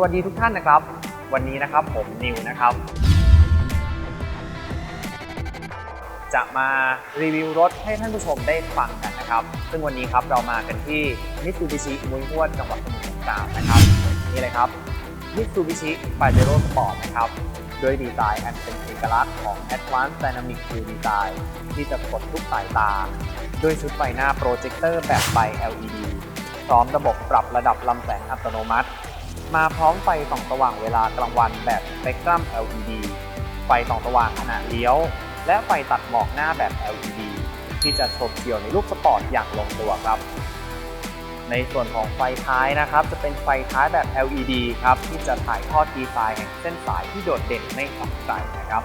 สวัสดีทุกท่านนะครับ วันนี้นะครับผมนิวนะครับ จะมารีวิวรถให้ท่านผู้ชมได้ฟังกันนะครับ ซึ่งวันนี้ครับเรามากันที่ Mitsubishi มุยฮวดจังหวัดสมุทรสงครามนะครับนี่เลยครับ Mitsubishi Pajero Sport นะครับด้วยดีไซน์อันเป็นเอกลักษณ์ของ Advanced Dynamic View Design ที่จะกดทุกสายตา ด้วยชุดไฟหน้าโปรเจคเตอร์แบบไฟ LED พร้อมระบบปรับระดับลำแสงอัตโนมัติ มาพร้อมไฟส่องสว่างเวลากลางวันแบบสเปกตรัม LED ไฟส่องสว่างขณะเลี้ยว และไฟตัดหมอกหน้าแบบ LED ที่จะสบเกี่ยวในรูปสปอร์ตอย่างลงตัวครับ ในส่วนของไฟท้ายนะครับ จะเป็นไฟท้ายแบบ LED ครับที่จะถ่ายทอดดีไซน์แห่งเส้นสายที่โดดเด่นไม่ฝังใจนะครับ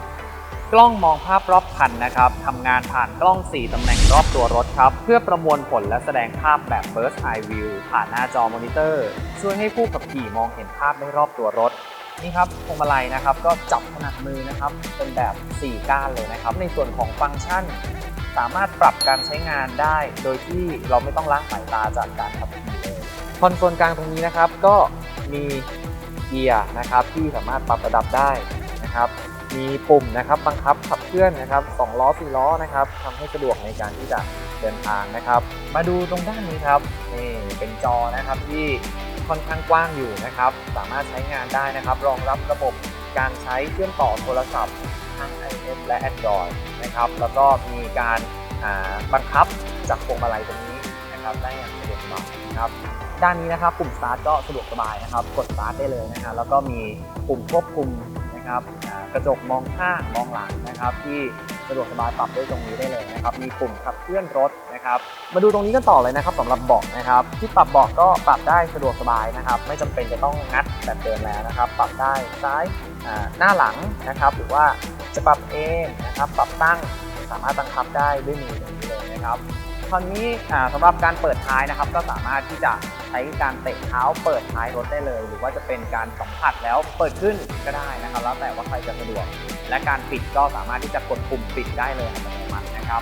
กล้องมองภาพรอบคันนะครับทำงานผ่านกล้อง 4 ตำแหน่งรอบตัวรถครับ เพื่อประมวลผลและแสดงภาพแบบ Burst Eye View ผ่านหน้าจอมอนิเตอร์ ช่วยให้ผู้ขับขี่มองเห็นภาพได้รอบตัวรถ นี่ครับพวงมาลัยนะครับก็จับถนัดมือนะครับ เป็นแบบ 4 ก้านเลยนะครับ ในส่วนของฟังก์ชัน สามารถปรับการใช้งานได้ โดยที่เราไม่ต้องล้างสายตาจากการขับขี่เลยคอนโซลกลางตรงนี้นะครับก็มีเกียร์นะครับที่สามารถปรับระดับได้นะครับ มีปุ่มนะครับบังคับขับเคลื่อนนะครับสองล้อสี่ล้อนะครับทำให้สะดวกในการที่จะเดินทางนะครับ มาดูตรงด้านนี้ครับนี่เป็นจอนะครับที่ค่อนข้างกว้างอยู่นะครับ สามารถใช้งานได้นะครับ รองรับระบบการใช้เชื่อมต่อโทรศัพท์ทั้ง iOS และ Android นะครับ แล้วก็มีการาบังคับจากพวงมาลัยตรงนี้นะครับได้อย่างสะดวกสบายนะครับด้านนี้นะครับปุ่ม start ก็สะดวกสบายนะครับ กด start ได้เลยนะฮะแล้วก็มีปุ่มควบคุมนะครับ กระจกมองข้างมองหลังนะครับ ที่สะดวกสบายปรับด้วยตรงนี้ได้เลยนะครับมีปุ่มขับเคลื่อนรถนะครับ มาดูตรงนี้กันต่อเลยนะครับสำหรับเบาะนะครับ ที่ปรับเบาะก็ปรับได้สะดวกสบายนะครับ ไม่จำเป็นจะต้องงัดแบบเดิมแล้วนะครับ ปรับได้ซ้ายหน้าหลังนะครับ หรือว่าจะปรับเองนะครับ ปรับตั้งสามารถบังคับได้ด้วยมือตรงนี้เลยนะครับคราวนี้อ่าสำหรับการเปิดท้ายนะครับ ก็สามารถที่จะ ช้การเตะเท้าเปิดท้ายรถได้เลย หรือว่าจะเป็นการสัมผัสแล้วเปิดขึ้นก็ได้นะครับ แล้วแต่ว่าใครจะสะดวก และการปิดก็สามารถที่จะกดปุ่มปิดได้เลยอัตโนมัตินะครับ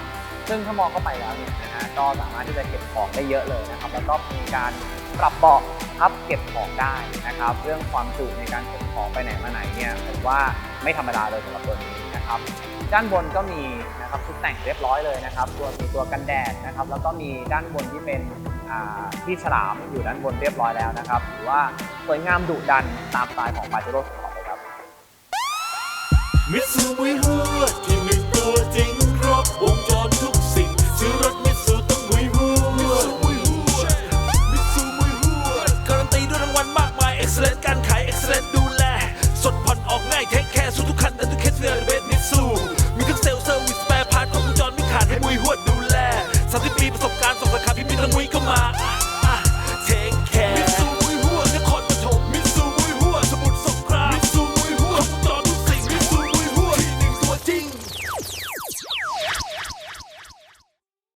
ซึ่งถ้ามองเข้าไปแล้วเนี่ยนะฮะก็สามารถที่จะเก็บของได้เยอะเลยนะครับ แล้วก็มีการปรับเบาะพับเก็บของได้นะครับ เรื่องความจุในการขนของไปไหนมาไหนเนี่ยผมว่าไม่ธรรมดาเลยสำหรับตัวนี้นะครับ ด้านบนก็มีนะครับชุดแต่งเรียบร้อยเลยนะครับ ตัวมีตัวกันแดดนะครับ แล้วก็มีด้านบนที่เป็นที่ฉลามอยู่ด้านบนเรียบร้อยแล้วนะครับถือว่าสวยงามดุดันตามสไตล์ของ Pajero Sport เลยครับมิสซูบิฮวดที่มีตัวจริง